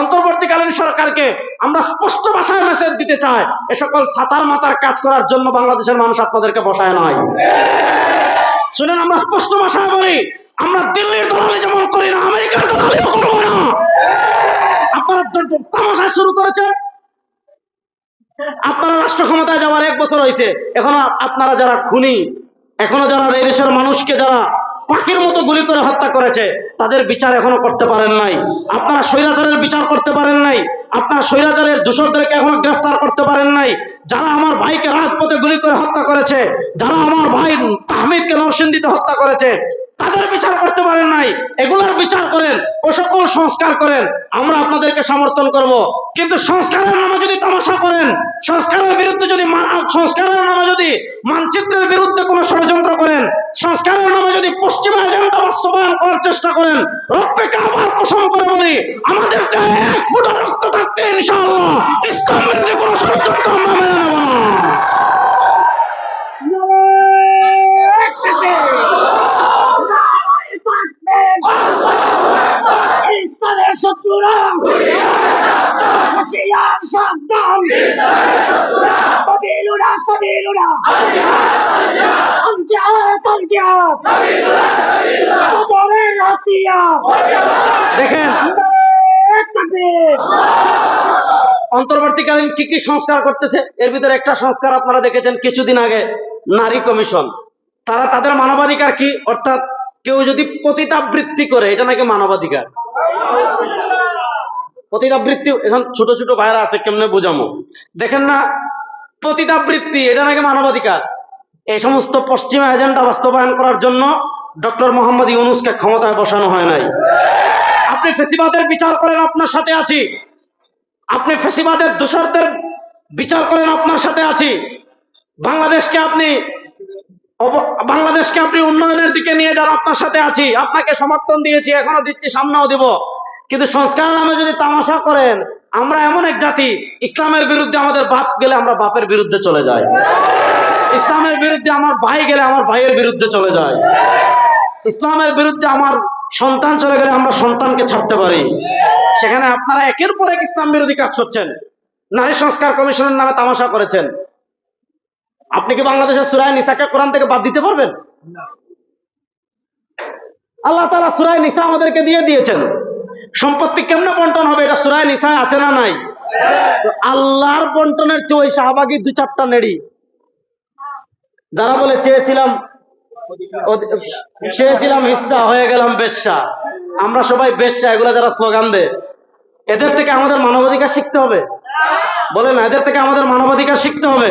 অন্তর্বর্তীকালীন সরকারকে আমরা স্পষ্ট ভাষায় মেসেজ দিতে চাই, এ সকল সাতার মাতার কাজ করার জন্য বাংলাদেশের মানুষ আপনাদেরকে বসায় নয় শুনেন, আমরা স্পষ্ট ভাষায় বলি, আমরা দিল্লির দলালি যেমন করি না, আমেরিকার দলালিও করব না। আপনারা তামাশা শুরু করেছেন, আপনারা রাষ্ট্র ক্ষমতায় যাওয়ার এক বছর হয়েছে এখনও আপনারা যারা খুনি, এখনও যারা এই দেশের মানুষকে যারা পাখির মতো গুলি করে হত্যা করেছে। তাদের বিচার এখনও করতে পারেন নাই। আপনারা স্বৈরাচারের বিচার করতে পারেন নাই। আপনারা স্বৈরাচারের দূষরদেরকে এখনও গ্রেফতার করতে পারেন নাই। যারা আমার ভাইকে রাজপথে গুলি করে হত্যা করেছে, যারা আমার ভাই তাহমিদকে নরসিন্দিতে হত্যা করেছে, তাদের বিচার করতে পারেন নাই। এগুলার বিচার করেন, ও সকল সংস্কার করেন, আমরা আপনাদেরকে সমর্থন করব। কিন্তু সংস্কারের নামে যদি তামাশা করেন, সংস্কারের বিরুদ্ধে যদি সংস্কারের নামে যদি মানচিত্রের বিরুদ্ধে কোনো ষড়যন্ত্র করেন, সংস্কারের নামে যদি পশ্চিমা এজেন্ডা বাস্তবায়ন করার চেষ্টা করেন, রক্তকে আবার কসম করে বলি আমাদের এক ফুটা রক্ত থাকতে ইনশাআল্লাহ, ইসলাম বিরোধী কোনো ষড়যন্ত্র আমরা মেনে নেব না। ইসলামের শত্রুরা। হুশিয়ার সাবধান। সাবিলুনা সাবিলুনা আনজাত আনজাত কবরের হাতিয়ার। দেখেন। অন্তর্বর্তীকালীন কি কি সংস্কার করতেছে? এর ভিতরে একটা সংস্কার আপনারা দেখেছেন কিছুদিন আগে নারী কমিশন। তারা তাদের মানবাধিকার কি? অর্থাৎ কেউ যদি পতিতাবৃত্তি করে, এটা নাকি মানবাধিকার? পতিতাবৃত্তি, এখন ছোট ছোট ভাইরা আছে, কেমনে বোঝামো? দেখেন না, পতিতাবৃত্তি, এটা নাকি মানবাধিকার? এই সমস্ত পশ্চিমা এজেন্ডা বাস্তবায়ন করার জন্য ডক্টর মোহাম্মদ ইউনুসকে ক্ষমতায় বসানো হয় নাই। আপনি ফেসিবাদের বিচার করেন, আপনার সাথে আছি। আপনি ফেসিবাদের দোষরদের বিচার করেন, আপনার সাথে আছি। বাংলাদেশকে আপনি বাংলাদেশকে আপনি উন্নয়নের দিকে নিয়ে যান আপনার সাথে আছি, আপনাকে সমর্থন দিয়েছি, এখনও দিচ্ছি, সামনেও দিব। কিন্তু সংস্কার নামে যদি তামাশা করেন, আমরা এমন এক জাতি, ইসলামের বিরুদ্ধে আমাদের বাপ গেলে আমরা বাপের বিরুদ্ধে চলে যাই। ইসলামের বিরুদ্ধে আমার ভাই গেলে আমার ভাইয়ের বিরুদ্ধে চলে যায় ইসলামের বিরুদ্ধে আমার সন্তান চলে গেলে আমরা সন্তানকে ছাড়তে পারি। সেখানে আপনারা একের পর এক ইসলাম বিরোধী কাজ করছেন। নারী সংস্কার কমিশনের নামে তামাশা করেছেন। আপনি কি বাংলাদেশের সুরায় নিসাকে কোরআন থেকে বাদ দিতে পারবেন? আল্লাহ তালা সুরায় নিসা আমাদেরকে দিয়ে দিয়েছেন। সম্পত্তি কেমনে বন্টন হবে? এটা সুরায় নিসায় আছে না নাই? আল্লাহর বন্টনের চেয়ে ওই শাহবাগি দু চারটা নেড়ি। যারা বলে চেয়েছিলাম চেয়েছিলাম হিস্সা হয়ে গেলাম বেশ্যা। আমরা সবাই বেশ্যা এগুলা যারা স্লোগান দেয়। এদের থেকে আমাদের মানবাধিকার শিখতে হবে। বলে না এদের থেকে আমাদের মানবাধিকার শিখতে হবে।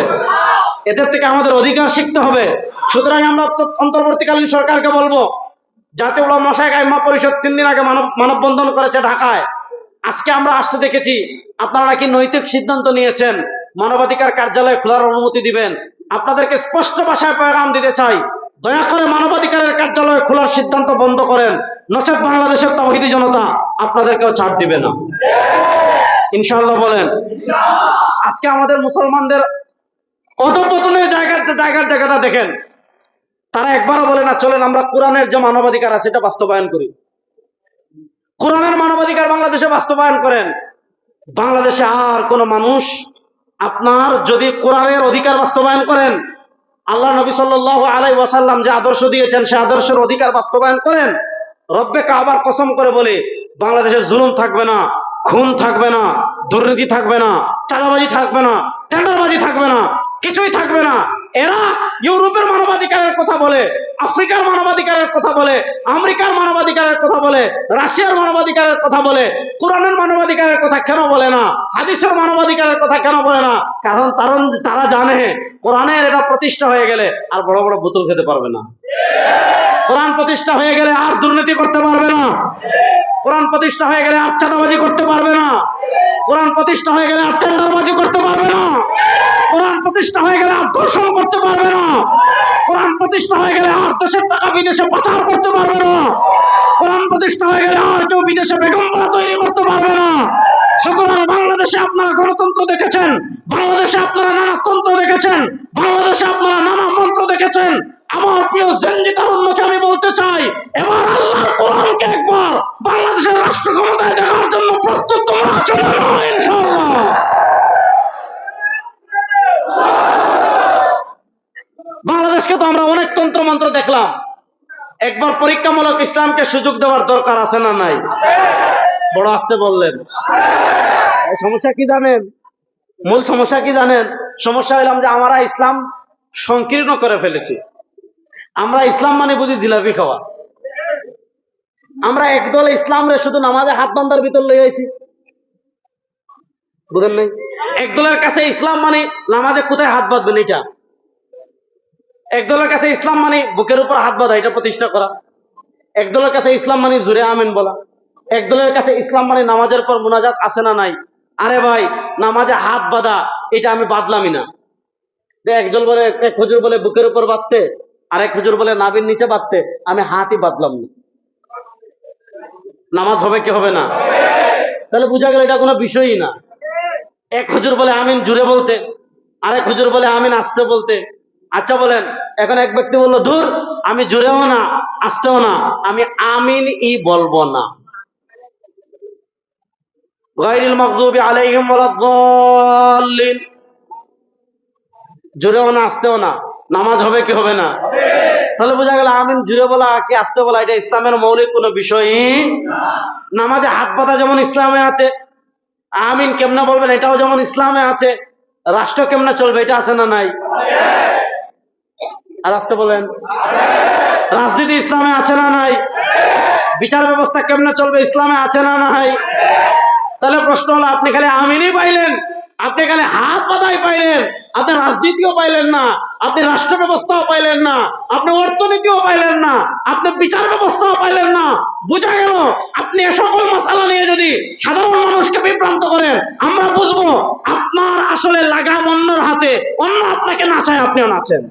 এদের থেকে আমাদের অধিকার শিখতে হবে। সুতরাং আমরা অন্তর্বর্তীকালীন সরকারকে বলব, জাতীয় উলামা মশাই গাইমা পরিষদ তিন দিন আগে মানব মানববন্ধন করেছে ঢাকায়। আজকে আমরা আসতে দেখেছি, আপনারা নাকি নৈতিক সিদ্ধান্ত নিয়েছেন? মানবাধিকার কার্যালয় খোলার অনুমতি দিবেন? আপনাদেরকে স্পষ্ট ভাষায় পয়গাম দিতে চাই, দয়া করে মানবাধিকারের কার্যালয় খোলার সিদ্ধান্ত বন্ধ করেন। নচেত বাংলাদেশের তহিদি জনতা আপনাদেরকেও ছাড় দিবে না। ইনশাল্লাহ বলেন, আজকে আমাদের মুসলমানদের অধপতনের জায়গার জায়গার জায়গাটা দেখেন, তারা একবারও বলে না, চলেন আমরা কোরআনের যে মানবাধিকার আছে এটা বাস্তবায়ন করি। কোরআনের মানবাধিকার বাংলাদেশে বাস্তবায়ন করেন, বাংলাদেশে আর কোন মানুষ আপনার যদি কোরআনের অধিকার বাস্তবায়ন করেন, আল্লাহ নবী সাল্লাল্লাহু আলাই ওয়াসাল্লাম যে আদর্শ দিয়েছেন, সে আদর্শের অধিকার বাস্তবায়ন করেন, রব্বে কাবার কসম করে বলে, বাংলাদেশে জুলুম থাকবে না, খুন থাকবে না, দুর্নীতি থাকবে না, চাঁদাবাজি থাকবে না, টেন্ডারবাজি থাকবে না। কিছুই থাকবে না। এরা ইউরোপের মানবাধিকারের কথা বলে, আফ্রিকার মানবাধিকারের কথা বলে, আমেরিকার মানবাধিকারের কথা বলে, রাশিয়ার মানবাধিকারের কথা বলে, কোরআনের মানবাধিকারের কথা কেন বলে না? হাদিসের মানবাধিকারের কথা কেন বলে না? কারণ তারণ তারা জানে, কোরআনের এটা প্রতিষ্ঠা হয়ে গেলে আর বড় বড় বোতল খেতে পারবে না। কোরআন প্রতিষ্ঠা হয়ে গেলে আর দুর্নীতি করতে পারবে না। কোরআন প্রতিষ্ঠা হয়ে গেলে আর চাঁদাবাজি করতে পারবে না। কোরআন প্রতিষ্ঠা হয়ে গেলে আর টেন্ডারবাজি করতে পারবে না। কোরআন প্রতিষ্ঠা হয়ে গেলে আর দর্শন করতে পারবে না। কোরআন প্রতিষ্ঠা হয়ে গেলে আর দেশের টাকা বিদেশে পাচার করতে পারবে না। কোরআন প্রতিষ্ঠা হয়ে গেলে আর কেউ বিদেশে বেগমরা তৈরি করতে পারবে না। সুতরাং বাংলাদেশে আপনারা গণতন্ত্র দেখেছেন, বাংলাদেশে আপনারা নানা তন্ত্র দেখেছেন, বাংলাদেশে আপনারা নানা মন্ত্র দেখেছেন। আমার প্রিয় জেনজি তারুণ্যকে আমি বলতে চাই, এবার আল্লাহর কোরআনকে একবার বাংলাদেশের রাষ্ট্র ক্ষমতায় দেখার জন্য প্রস্তুত তোমরা আছো তো আমরা অনেক তন্ত্র মন্ত্র দেখলাম। একবার পরীক্ষামূলক ইসলামকে সুযোগ দেওয়ার দরকার আছে না নাই? বড় আসতে বললেন। সমস্যা কি জানেন? মূল সমস্যা কি জানেন? সমস্যা হইলাম যে আমরা ইসলাম সংকীর্ণ করে ফেলেছি। আমরা ইসলাম মানে বুঝি জিলাপি খাওয়া। আমরা একদল ইসলাম রে শুধু নামাজে হাত বান্ধার ভিতর লই আইছি। বুঝেন নাই? একদলের কাছে ইসলাম মানে নামাজে কোথায় হাত বাঁধবেন এটা? একদলের কাছে ইসলাম মানে বুকের উপর হাত বাঁধা, এটা প্রতিষ্ঠা করা। একদলের কাছে ইসলাম মানে জুড়ে আমেন বলা। একদলের কাছে ইসলাম মানে নামাজের পর মোনাজাত আছে না নাই? আরে ভাই, নামাজে হাত বাঁধা, এটা আমি বাদলামই না। একজন বলে, এক হুজুর বলে, বুকের উপর বাঁধতে। আরেক হুজুর বলে নাবির নিচে বাঁধতে। আমি হাতই বাঁধলাম না। নামাজ হবে কি হবে না? তাহলে বোঝা গেল, এটা কোনো বিষয়ই না। এক হুজুর বলে, আমিন জুড়ে বলতে। আরেক হুজুর বলে, আমিন আসতে বলতে। আচ্ছা বলেন, এখন এক ব্যক্তি বলল দূর আমি জুড়েও না, আসতেও না, আমি আমিন ই বলব না। গাইরিল মাগদুবি আলাইহিম ওয়ালাদ-দাল্লিন জুড়েও না, আসতেও না, নামাজ হবে কি হবে না? তাহলে বোঝা গেল আমিন জুড়ে বলা কি আসতে বলা, এটা ইসলামের মৌলিক কোনো বিষয়ই নামাজে হাত পাতা যেমন ইসলামে আছে, আমিন কেমনে বলবেন, এটাও যেমন ইসলামে আছে, রাষ্ট্র কেমনে চলবে, এটা আছে না নাই? আর আসতে বলেন। রাজনীতি ইসলামে আছে না নাই? বিচার ব্যবস্থা কেমনে চলবে, ইসলামে আছে না নাই? তাহলে প্রশ্ন হলো, আপনি খালি আমিনই পাইলেন? আপনি খালি হাত পাতাই পাইলেন? আপনি রাজনীতিও পাইলেন না, আপনি রাষ্ট্র ব্যবস্থাও পাইলেন না, আপনি অর্থনীতিও পাইলেন না, আপনি বিচার ব্যবস্থাও পাইলেন না। বোঝা গেল, আপনি এ সকল মশালা নিয়ে যদি সাধারণ মানুষকে বিভ্রান্ত করেন, আমরা বুঝব আপনার আসলে লাগাম অন্যর হাতে, অন্য আপনাকে নাচায় আপনিও নাচেন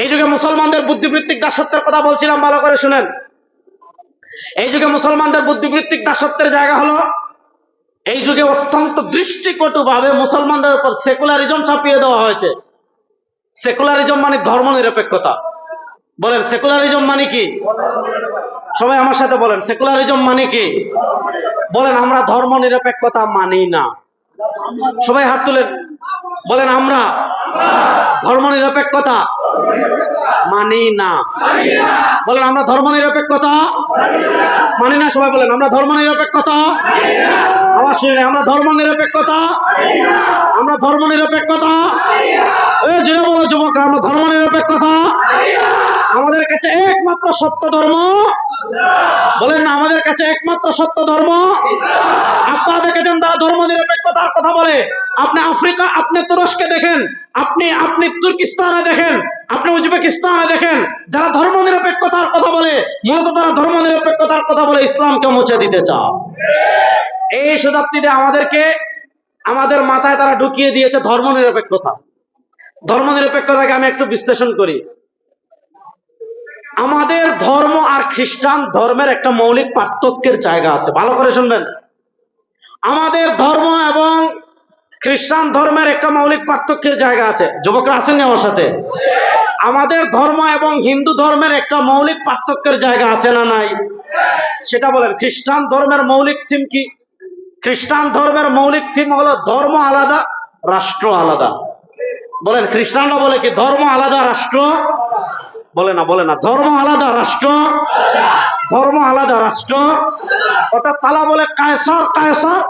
এই যুগে মুসলমানদের বুদ্ধিবৃত্তিক দাসত্বের কথা বলছিলাম, ভালো করে শুনেন। এই যুগে মুসলমানদের বুদ্ধিবৃত্তিক দাসত্বের জায়গা হলো, এই যুগে অত্যন্ত দৃষ্টিকটু ভাবে মুসলমানদের উপর সেকুলারিজম চাপিয়ে দেওয়া হয়েছে। সেকুলারিজম মানে ধর্ম নিরপেক্ষতা বলেন, সেকুলারিজম মানে কি? সবাই আমার সাথে বলেন, সেকুলারিজম মানে কি? বলেন, আমরা ধর্ম নিরপেক্ষতা মানি না। সবাই হাত তুলেন। বলেন আমরা। ধর্ম নিরপেক্ষতা মানি না। বলেন আমরা ধর্ম নিরপেক্ষতা মানি না। সবাই বলেন, আমরা ধর্ম নিরপেক্ষতা আবার শুনে আমরা ধর্ম নিরপেক্ষতা আমরা ধর্ম নিরপেক্ষতা এ জুড়ে বলো যুবকরা, আমরা ধর্ম নিরপেক্ষতা আমাদের কাছে একমাত্র সত্য ধর্ম। বলেন না, আমাদের কাছে একমাত্র সত্য ধর্ম। আপনারা দেখেছেন তারা ধর্ম নিরপেক্ষতার কথা বলে। আপনি আফ্রিকা, আপনি তুরস্কে দেখেন, আপনি আপনি তুর্কিস্তানে দেখেন, আপনি উজবেকিস্তানে দেখেন, যারা ধর্ম নিরপেক্ষতার কথা বলে, মূলত তারা ধর্ম নিরপেক্ষতার কথা বলে ইসলামকে মুছে দিতে চায়। এই শতাব্দীতে আমাদেরকে, আমাদের মাথায় তারা ঢুকিয়ে দিয়েছে ধর্ম নিরপেক্ষতা ধর্ম নিরপেক্ষতাকে আমি একটু বিশ্লেষণ করি। আমাদের ধর্ম আর খ্রিস্টান ধর্মের একটা মৌলিক পার্থক্যের জায়গা আছে। ভালো করে শুনবেন। আমাদের ধর্ম এবং খ্রিস্টান ধর্মের একটা মৌলিক পার্থক্যের জায়গা আছে। যুবকরা আসেননি আমার সাথে? আমাদের ধর্ম এবং হিন্দু ধর্মের একটা মৌলিক পার্থক্যের জায়গা আছে না নাই? সেটা বলেন, খ্রিস্টান ধর্মের মৌলিক থিম কি? খ্রিস্টান ধর্মের মৌলিক থিম হলো ধর্ম আলাদা, রাষ্ট্র আলাদা। বলেন, খ্রিস্টানরা বলে কি ধর্ম আলাদা, রাষ্ট্র? বলে না বলে না। ধর্ম আলাদা, রাষ্ট্র? ধর্ম আলাদা, রাষ্ট্র? অর্থাৎ তালা বলে কায়সার কায়সার,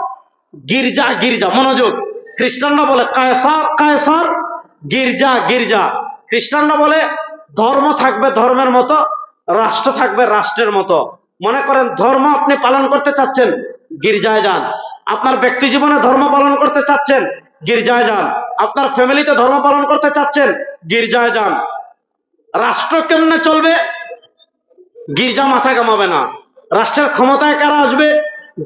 গির্জা গির্জা, মনোযোগ। খ্রিস্টানরা বলে কায়সার কায়সার, গির্জা গির্জা। খ্রিস্টানরা বলে ধর্ম থাকবে ধর্মের মতো, রাষ্ট্র থাকবে রাষ্ট্রের মতো। মনে করেন ধর্ম আপনি পালন করতে চাচ্ছেন, গির্জায় যান। আপনার ব্যক্তি জীবনে ধর্ম পালন করতে চাচ্ছেন, গির্জায় যান। আপনার ফ্যামিলিতে ধর্ম পালন করতে চাচ্ছেন, গির্জায় যান। রাষ্ট্র কেমনে চলবে? গির্জা মাথা কামাবে না। রাষ্ট্রের ক্ষমতায় কারা আসবে?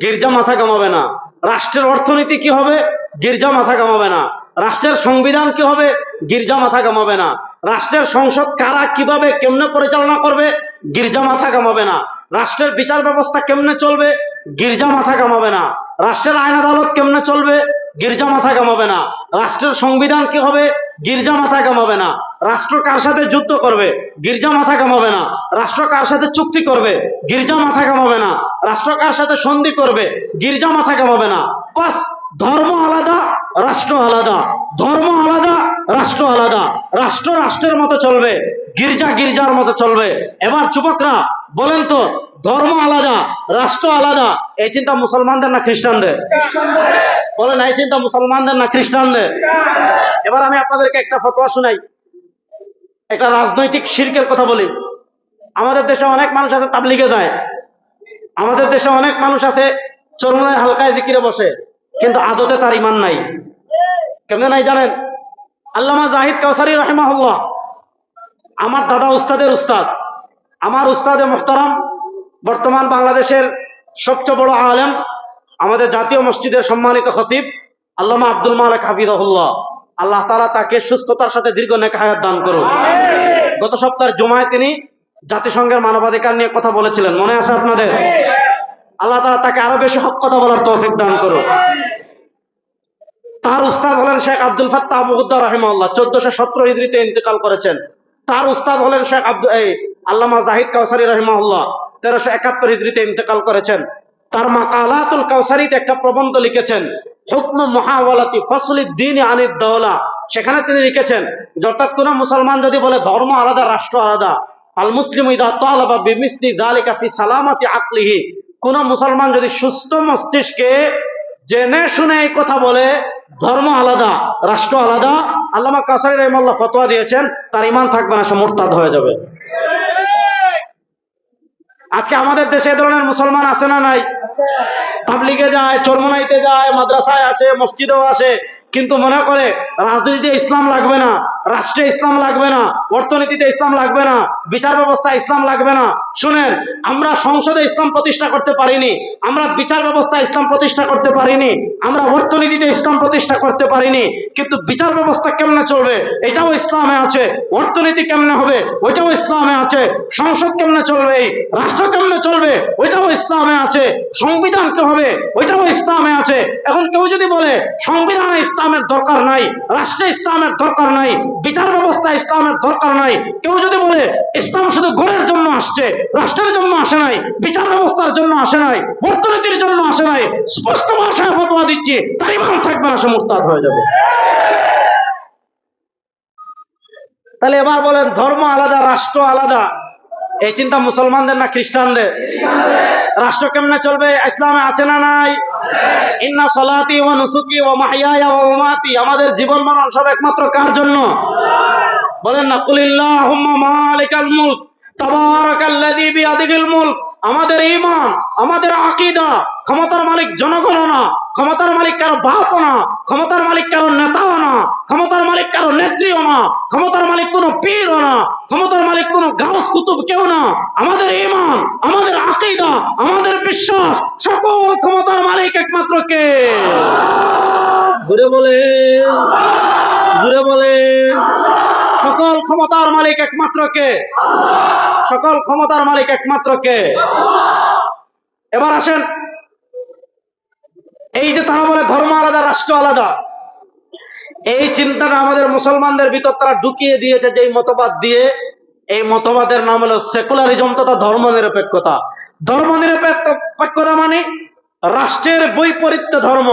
গির্জা মাথা কামাবে না। রাষ্ট্রের অর্থনীতি কি হবে? গির্জা মাথা কামাবে না। রাষ্ট্রের সংবিধান কি হবে? গির্জা মাথা কামাবে না। রাষ্ট্রের সংসদ কারা কীভাবে, কেমনে পরিচালনা করবে? গির্জা মাথা কামাবে না। রাষ্ট্রের বিচার ব্যবস্থা কেমনে চলবে? গির্জা মাথা কামাবে না। রাষ্ট্রের আইন আদালত কেমনে চলবে? গির্জা মাথা কামাবে না। রাষ্ট্রের সংবিধান কি হবে? গির্জা মাথা কামাবে না। রাষ্ট্র কার সাথে যুদ্ধ করবে? গির্জা মাথা কামাবে না। রাষ্ট্র কার সাথে চুক্তি করবে? গির্জা মাথা কামাবে না। রাষ্ট্র কার সাথে সন্ধি করবে? গির্জা মাথা কামাবে না। বাস, ধর্ম আলাদা, রাষ্ট্র আলাদা। ধর্ম আলাদা, রাষ্ট্র আলাদা। রাষ্ট্র রাষ্ট্রের মতো চলবে, গির্জা গির্জার মতো চলবে। এবার যুবকরা, বলেন তো, ধর্ম আলাদা, রাষ্ট্র আলাদা, এই চিন্তা মুসলমানদের না খ্রিস্টানদের? বলেন, এই চিন্তা মুসলমানদের না খ্রিস্টানদের? এবার আমি আপনাদেরকে একটা ফতোয়া শোনাই। একটা রাজনৈতিক শির্কের কথা বলি। আমাদের দেশে অনেক মানুষ আছে তাবলিগে যায়। আমাদের দেশে অনেক মানুষ আছে চরমনায় হালকায় জিকিরে বসে, কিন্তু আদতে তার ইমান নাই। কেমনে নাই জানেন? আল্লামা জাহিদ কাউসারি রহেমাহুল্লাহ, আমার দাদা উস্তাদের উস্তাদ। আমার উস্তাদে মোহতারাম, বর্তমান বাংলাদেশের সবচেয়ে বড় আলেম, আমাদের জাতীয় মসজিদের সম্মানিত খতিব, আল্লামা আব্দুল মালিক হাফিদুল্লাহ আল্লাহ তাআলা তাকে সুস্থতার সাথে দীর্ঘ নেক হায়াত দান করুন গত সপ্তাহের জমায় তিনি জাতিসংঘের মানবাধিকার নিয়ে কথা বলেছিলেন। মনে আছে আপনাদের? আল্লাহ তাআলা তাকে আরও বেশি হক কথা বলার তৌফিক দান করুন তার উস্তাদ হলেন শেখ আব্দুল ফাত্তাহ আবুদ্দা রহিমাল্লাহ চোদ্দশো সতেরো হিজড়িতে ইন্তেকাল করেছেন। তার উস্তাদ হলেন শেখ আব্দুল আল্লামা জাহিদ কাউসারি রহিমাল্লাহ তেরোশো একাত্তর হিজড়িতে ইন্তেকাল করেছেন। তার মাকালাতুল কাউসারিতে একটা প্রবন্ধ লিখেছেন, হুকম মহাওয়ালাতি ফসলি দিন আনিদ দৌলা সেখানে তিনি লিখেছেন অর্থাৎ কোন মুসলমান যদি বলে ধর্ম আলাদা, রাষ্ট্র আলাদা আল মুসলিম সালামাতি আকলিহি। কোন মুসলমান যদি সুস্থ মস্তিষ্কে জেনে শুনে এই কথা বলে, ধর্ম আলাদা, রাষ্ট্র আলাদা, আল্লামা কাসারি রহমাল্লাহ ফতোয়া দিয়েছেন, তার ইমান থাকবে না, সে মোরতাদ হয়ে যাবে। আজকে আমাদের দেশে এ ধরনের মুসলমান আছে না নাই? তাবলিগে যায় চরমনাইতে যায় মাদ্রাসায় আসে মসজিদেও আসে কিন্তু মনে করে রাজনীতিতে ইসলাম লাগবে না। রাষ্ট্রে ইসলাম লাগবে না, অর্থনীতিতে ইসলাম লাগবে না, বিচার ব্যবস্থা ইসলাম লাগবে না। শুনেন, আমরা সংসদে ইসলাম প্রতিষ্ঠা করতে পারিনি, আমরা বিচার ব্যবস্থা ইসলাম প্রতিষ্ঠা করতে পারিনি, আমরা অর্থনীতিতে ইসলাম প্রতিষ্ঠা করতে পারিনি, কিন্তু বিচার ব্যবস্থা কেমনে চলবে? এটাও ইসলামে আছে, অর্থনীতি কেমনে হবে? ওইটাও ইসলামে আছে, সংসদ কেমনে চলবে রাষ্ট্র কেমনে চলবে? ওইটাও ইসলামে আছে, সংবিধান কে হবে? ওইটাও ইসলামে আছে। এখন কেউ যদি বলে, সংবিধানে ইসলামের দরকার নাই, রাষ্ট্রে ইসলামের দরকার নাই বিচার ব্যবস্থা ইসলামের দরকার নাই। কেউ যদি বলে, ইসলাম শুধু ঘরের জন্য আসছে, রাষ্ট্রের জন্য আসে নাই, বিচার ব্যবস্থার জন্য আসে নাই, অর্থনীতির জন্য আসে নাই, স্পষ্ট ভাষায় ফতোয়া দিচ্ছি তার ইমান থাকবে না সে হয়ে যাবে। তাহলে এবার বলেন, ধর্ম আলাদা, রাষ্ট্র আলাদা। এই চিন্তা মুসলমানদের না খ্রিস্টানদের? রাষ্ট্র কেমনে চলবে? ইসলামে আছে না নাই? ইন্না সলাতি ওয়া নুসুকি ওয়া মাহইয়ায়া ওয়া মামাতি। আমাদের জীবন মরণ সব একমাত্র কার জন্য? বলেন না, কুলিল্লাহুম্মা মালিকাল মুলক, তাবারাকাল্লাযী বিয়াদিহিল মুলক। আমাদের ঈমান আমাদের আকীদা ক্ষমতার মালিক জনগণ না ক্ষমতার মালিক কারও বাপও না ক্ষমতার মালিক কারও নেতাও না ক্ষমতার মালিক কারও নেত্রীও না ক্ষমতার মালিক কোনো পীরও না ক্ষমতার মালিক কোনো গাউস কুতুব কেউ না। আমাদের ঈমান আমাদের আকীদা আমাদের বিশ্বাস সকল ক্ষমতার মালিক একমাত্র কে? জুড়ে বলে জুড়ে বলে সকল ক্ষমতার মালিক একমাত্র কে? সকল ক্ষমতার মালিক একমাত্র কে? এবার আসেন। এই যে তারা বলে ধর্ম আলাদা, রাষ্ট্র আলাদা, এই চিন্তাটা আমাদের মুসলমানদের ভিতর তারা ঢুকিয়ে দিয়েছে যে মতবাদ দিয়ে। এই মতবাদের নাম হলো সেকুলারিজম তথা ধর্ম নিরপেক্ষতা ধর্ম নিরপেক্ষতা মানে রাষ্ট্রের বৈপরীত্য ধর্ম।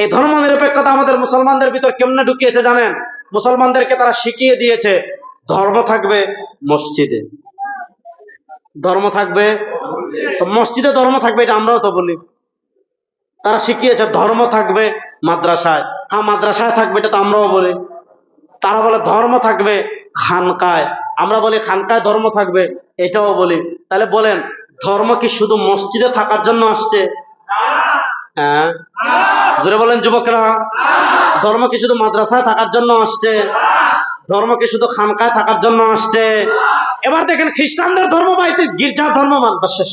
এই ধর্ম নিরপেক্ষতা আমাদের মুসলমানদের ভিতর কেমনে ঢুকিয়েছে জানেন? মুসলমানদেরকে তারা শিখিয়ে দিয়েছে, ধর্ম থাকবে মসজিদে। ধর্ম থাকবে। মসজিদে ধর্ম থাকবে, এটা আমরাও তো বলি। তারা শিখিয়েছে, ধর্ম থাকবে মাদ্রাসায়। হ্যাঁ মাদ্রাসায় থাকবে, এটা তো আমরাও বলি। তারা বলে, ধর্ম থাকবে খানকায়। আমরা বলি, খানকায় ধর্ম থাকবে, এটাও বলি। তাহলে বলেন, ধর্ম কি শুধু মসজিদে থাকার জন্য আসছে? হ্যাঁ। জোরে বলেন, যুবকরা। ধর্ম কি শুধু মাদ্রাসায় থাকার জন্য আসছে? ধর্ম কি শুধু খানকায় থাকার জন্য আসছে। এবার দেখেন খ্রিস্টানদের ধর্ম তুই গির্জা ধর্ম মানবা শেষ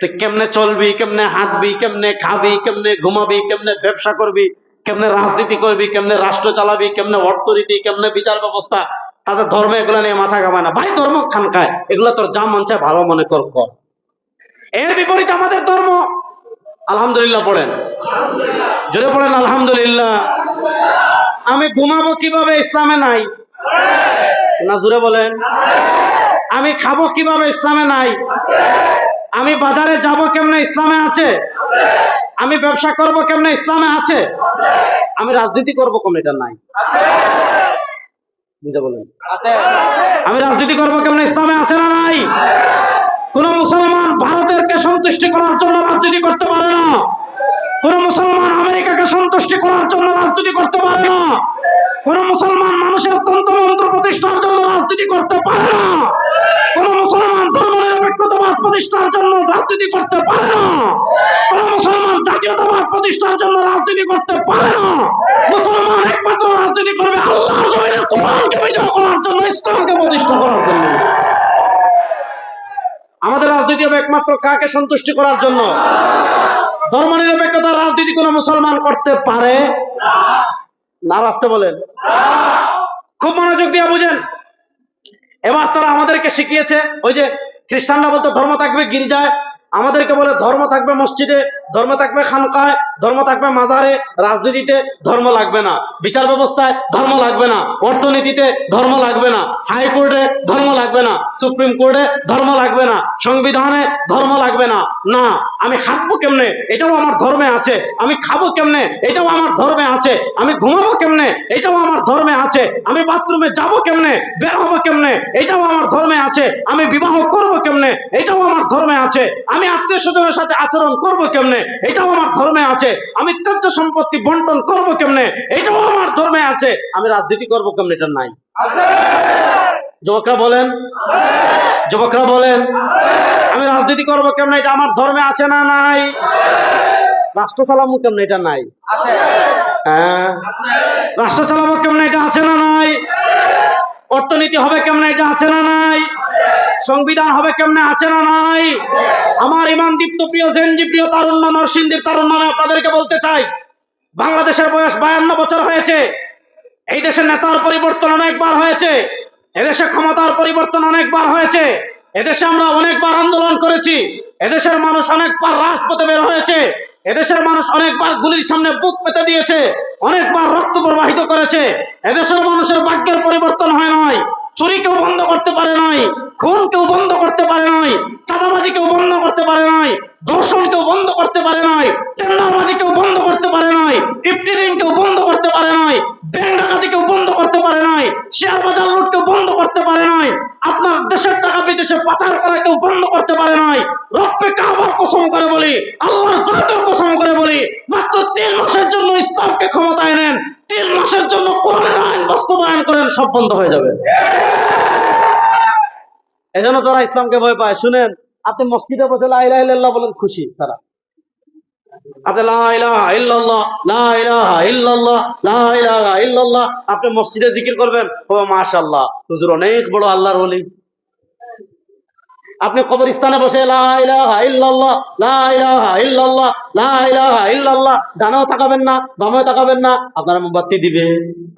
তুই কেমনে চলবি, কেমনে হাঁটবি, কেমনে খাবি, কেমনে ঘুমাবি, কেমনে ব্যবসা করবি, কেমনে রাজনীতি করবি, কেমনে রাষ্ট্র চালাবি, কেমনে অর্থনীতি, কেমনে বিচার ব্যবস্থা, তাদের ধর্ম এগুলো নিয়ে মাথা ঘামায় না। ভাই, ধর্ম খানকায় এগুলো তোর যা মন চায় ভালো মনে কর কর। এর বিপরীতে আমাদের ধর্ম, আলহামদুলিল্লাহ পড়েন। জোরে পড়েন, আলহামদুলিল্লাহ। আমি ঘুমাবো কীভাবে ইসলামে নাই? না জুড়ে বলেন। আমি খাব কীভাবে ইসলামে নাই? আমি বাজারে যাব কেমনে ইসলামে আছে? আমি ব্যবসা করব কেমনে ইসলামে আছে? আমি রাজনীতি করব কেমনে এটা নাই? বলেন। আমি রাজনীতি করব কেমনে ইসলামে আছে না নাই? কোন মুসলমান ভারতেরকে সন্তুষ্টি করার জন্য রাজনীতি করতে পারে না। কোন মুসলমান সন্তুষ্টি করার জন্য রাজনীতি করতে পারে না। কোন মুসলমান মানুষের তন্ত্রমন্ত্র প্রতিষ্ঠার জন্য রাজনীতি করতে পারে না। কোন মুসলমান ধর্ম নিরপেক্ষতাবাদ প্রতিষ্ঠার জন্য রাজনীতি করতে পারে না। কোন মুসলমান জাতীয়তাবাদ প্রতিষ্ঠার জন্য রাজনীতি করতে পারে না। মুসলমান একমাত্র রাজনীতি করবে আল্লাহর জমিনে কোরআনকে বিজয় করার জন্য, ইসলামকে প্রতিষ্ঠা করার জন্য। আমাদের রাজনীতি হবে একমাত্র কাকে সন্তুষ্টি করার জন্য? ধর্ম নিরপেক্ষতার রাজনীতি কোন মুসলমান করতে পারে? না রাস্তে বলেন। খুব মনোযোগ দিয়ে বুঝেন। এবার তারা আমাদেরকে শিখিয়েছে, ওই যে খ্রিস্টানরা বলতো, ধর্ম থাকবে গির্জায়, আমাদেরকে বলে ধর্ম থাকবে মসজিদে। ধর্ম থাকবে খানকায়, ধর্ম থাকবে মাজারে, রাজনীতিতে ধর্ম লাগবে না। বিচার ব্যবস্থায় ধর্ম লাগবে না। অর্থনীতিতে ধর্ম লাগবে না। হাইকোর্টে ধর্ম লাগবে না। সুপ্রিম কোর্টে ধর্ম লাগবে না। সংবিধানে ধর্ম লাগবে না। না, আমি হাঁটবো কেমনে? এটাও আমার ধর্মে আছে। আমি খাব কেমনে? এটাও আমার ধর্মে আছে। আমি ঘুমাবো কেমনে? এটাও আমার ধর্মে আছে। আমি বাথরুমে যাব কেমনে? বের হব কেমনে? এটাও আমার ধর্মে আছে। আমি বিবাহ করব কেমনে? এটাও আমার ধর্মে আছে। আমি আত্মীয় স্বজনের সাথে আচরণ করব কেমনে? এটাও আমার ধর্মে আছে। আমি ত্যায্য সম্পত্তি বন্টন করব কেমনে? এটাও আমার ধর্মে আছে। আমি রাজনীতি করব কেমনে? এটা নাই। যুবকরা বলেন। যুবকরা বলেন। আমি রাজনীতি করব কেমনে? এটা আমার ধর্মে আছে না নাই? রাষ্ট্র চালাবো কেমনে? এটা নাই। হ্যাঁ। রাষ্ট্র চালাবো কেমনে? এটা আছে না নাই? অর্থনীতি হবে কেমনে? এটা আছে না নাই? সংবিধান হবে কেমনে, আছে না নাই? আমার ইমান দীপ্ত প্রিয়, জেনজি প্রিয়, তারুণ্য নরসিংদীর তারুণ্য আপনাদেরকে বলতে চাই। বাংলাদেশের বয়স বায়ান্ন বছর হয়েছে। এই দেশের নেতার পরিবর্তন অনেকবার হয়েছে। এদেশে ক্ষমতার পরিবর্তন অনেকবার হয়েছে। এদেশে আমরা অনেকবার আন্দোলন করেছি। এদেশের মানুষ অনেকবার রাজপথে বের হয়েছে। এদেশের মানুষ অনেকবার গুলির সামনে বুক পেতে দিয়েছে। অনেকবার রক্ত প্রবাহিত করেছে। এদেশের মানুষের ভাগ্যের পরিবর্তন হয় নাই। চুরি কেউ বন্ধ করতে পারে নাই, খুন কেউ বন্ধ করতে পারে নাই, চাঁদাবাজি কেউ বন্ধ করতে পারে নাই ধর্ষণ কেউ বন্ধ করতে পারে নাই, টেন্ডারবাজি কেউ বন্ধ করতে পারে নাই ইফটিজিং কেউ বন্ধ করতে পারে নাই, ব্যাংক ডাকাতি কেউ বন্ধ করতে পারে নাই, শেয়ার বাজার লুট কেউ বন্ধ করতে পারে নাই, আপনার দেশের টাকা বিদেশে পাচার করা কেউ বন্ধ করতে পারে নাই, রব্বে কাবার কসম করে বলি, আল্লাহর জাতের কসম করে বলি, মাত্র তিন মাসের জন্য ইসলামকে ক্ষমতায় নেন, তিন মাসের জন্য কোরআনের আইন বাস্তবায়ন করেন, সব বন্ধ হয়ে যাবে। এজন্য তারা ইসলামকে ভয় পায়, শুনেন আপনি মসজিদে বসে লা ইলাহা ইল্লাল্লাহ বলেন খুশি তারা। আপনি মসজিদে জিকির করবেন, ও মাশাআল্লাহ, হুজুর অনেক বড় আল্লাহর ওলি। আপনি কবরস্থানে বসে ডানাও তাকাবেন না বামেও তাকাবেন না, আপনার মোমবাতি দিবে,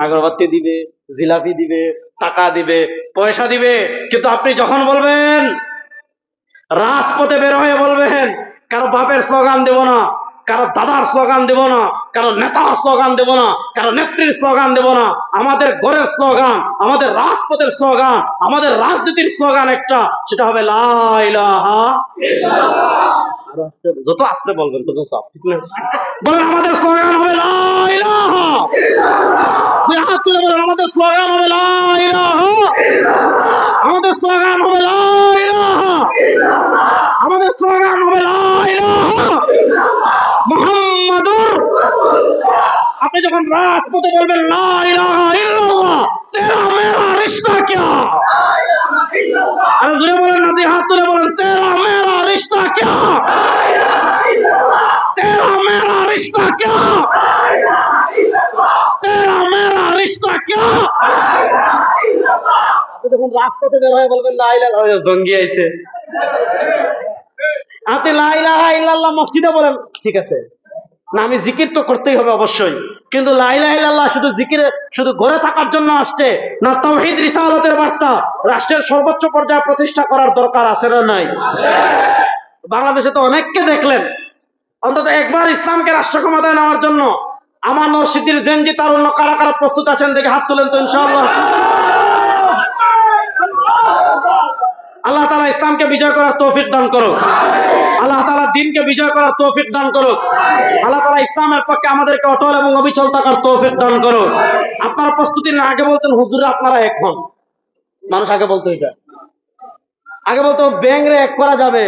আগরবাতি দিবে, জিলাপি দিবে, টাকা দিবে, পয়সা দিবে, কিন্তু আপনি যখন বলবেন রাজপথে বের হয়ে বলবেন, কারও বাপের স্লোগান দেব না, কারও দাদার স্লোগান দেব না, কারও নেতার স্লোগান দেব না, কারও নেত্রীর স্লোগান দেব না। আমাদের ঘরের স্লোগান, আমাদের রাজপথের স্লোগান, আমাদের রাজনীতির স্লোগান একটা, সেটা হবে লা ইলাহা আরও আস্তে- যত আসতে বলবেন তত সব ঠিক না বলেন আমাদের স্লোগান হবে লা ইলাহা। হাত তুলে বলেন আমাদের স্লোগান হবে লা ইলাহা। আমাদের স্লোগান হবে লা ইলাহা। আমাদের স্লোগান হবে লা ইলাহা। মুহাম্মাদুর। আপনি যখন রাজপথে বলবেন লা ইলাহা ইল্লাল্লাহ তেরা মেরা রিশতা क्या আরে জোরে বলেন না, দুই হাত তুলে বলেন, তেরা মেরা রিস্তা ক্যা? তেরা মেরা রিস্তা ক্যা? তেরা মেরা রিস্তা ক্যা? দেখুন রাস্তাতে বের হয়ে বলবেন লাইলা জঙ্গি আইছে। হাতে লাইলা মসজিদে বলেন, ঠিক আছে। না, আমি জিকির তো করতেই হবে অবশ্যই। কিন্তু লাইলা ইল্লাল্লাহ শুধু জিকিরে, শুধু ঘরে থাকার জন্য আসছে, না তাওহীদ রিসালাতের বার্তা, রাষ্ট্রের সর্বোচ্চ পর্যায়ে প্রতিষ্ঠা করার দরকার আছে না নাই? বাংলাদেশে তো অনেককে দেখলেন। অন্তত একবার ইসলামকে রাষ্ট্র ক্ষমতায় নেওয়ার জন্য আমার নরসিদ্দির জেনজি তারুণ্য কারা কারা প্রস্তুত আছেন দেখে হাত তুলেন তো ইনশাআল্লাহ। আল্লাহ তালা ইসলামকে বিজয় করার তৌফিক দান করো আল্লাহ দিনকে বিজয় করার তৌফিক দান করো আল্লাহ তালা ইসলামের পক্ষে আমাদেরকে অটল এবং অবিচল থাকার তৌফিক দান করো আপনারা প্রস্তুতি নেন, আগে বলতেন হুজুরে আপনারা এক হন। মানুষ আগে বলতো এটা। আগে বলতো ব্যাংক রে এক করা যাবে,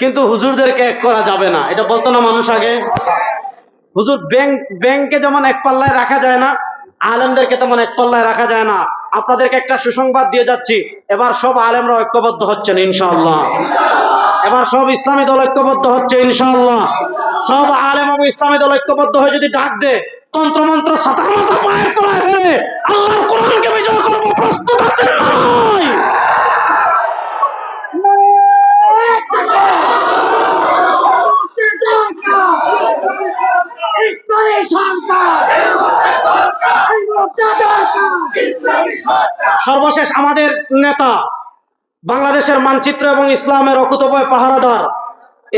কিন্তু হুজুরদেরকে এক করা যাবে না। এটা বলতো না মানুষ আগে। হুজুর, ব্যাংক, ব্যাংকে যেমন এক পাল্লায় রাখা যায় না, আলেমদেরকে তেমন এক পাল্লায় রাখা যায় না। আপনাদেরকে একটা সুসংবাদ দিয়ে যাচ্ছি। এবার সব আলেমরা ঐক্যবদ্ধ হচ্ছেন, ইনশাআল্লাহ। এবার সব ইসলামী দল ঐক্যবদ্ধ হচ্ছে, ইনশাআল্লাহ। সব আলেম এবং ইসলামী দল ঐক্যবদ্ধ হয়ে যদি ডাক দে তন্ত্রমন্ত্র সাতার মাথা পায়ের তলায় ফেলে, আল্লাহর কোরআনকে বিজয় করব, প্রস্তুত সরকার সর্বশেষ আমাদের নেতা বাংলাদেশের মানচিত্র এবং ইসলামের অকুতপয় পাহারাদার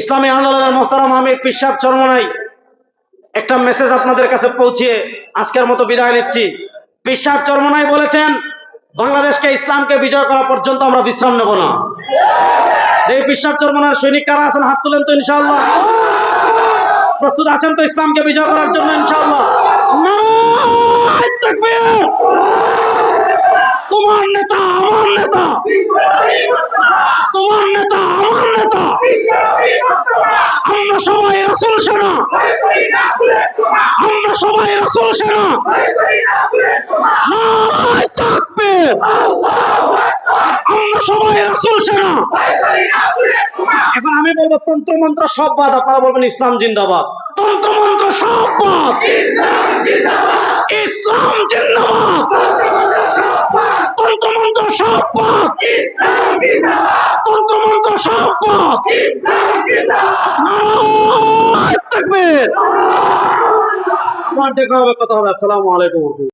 ইসলামী আন্দোলনের মোহতারাম আমির পিসাব চরমনাই একটা মেসেজ আপনাদের কাছে পৌঁছিয়ে আজকের মতো বিদায় নিচ্ছি। পিসাব চরমনাই বলেছেন, বাংলাদেশকে ইসলামকে বিজয় করা পর্যন্ত আমরা বিশ্রাম নেব না। এই পিসাব চরমনার সৈনিক কারা আছেন? হাত তুলেন তো ইনশাল্লাহ প্রস্তুত আছেন তো ইসলামকে বিজয় করার জন্য ইনশাল্লাহ তোমার নেতা, আমার নেতা তোমার নেতা আমার নেতা আমরা সবাই রাসুল সেনা আমরা সবাই রাসুল সেনা নারায়ে তাকবীর! আমি বলব তন্ত্র মন্ত্র সব বাদ, আপনারা বলবেন ইসলাম জিন্দাবাদ। তন্ত্র মন্ত্র সব বাদ। ইসলাম জিন্দাবাদ। তন্ত্র মন্ত্র সব বাদ। তন্ত্র মন্ত্র সব বাদ। দেখা হবে, কথা হবে। আসসালামু আলাইকুম।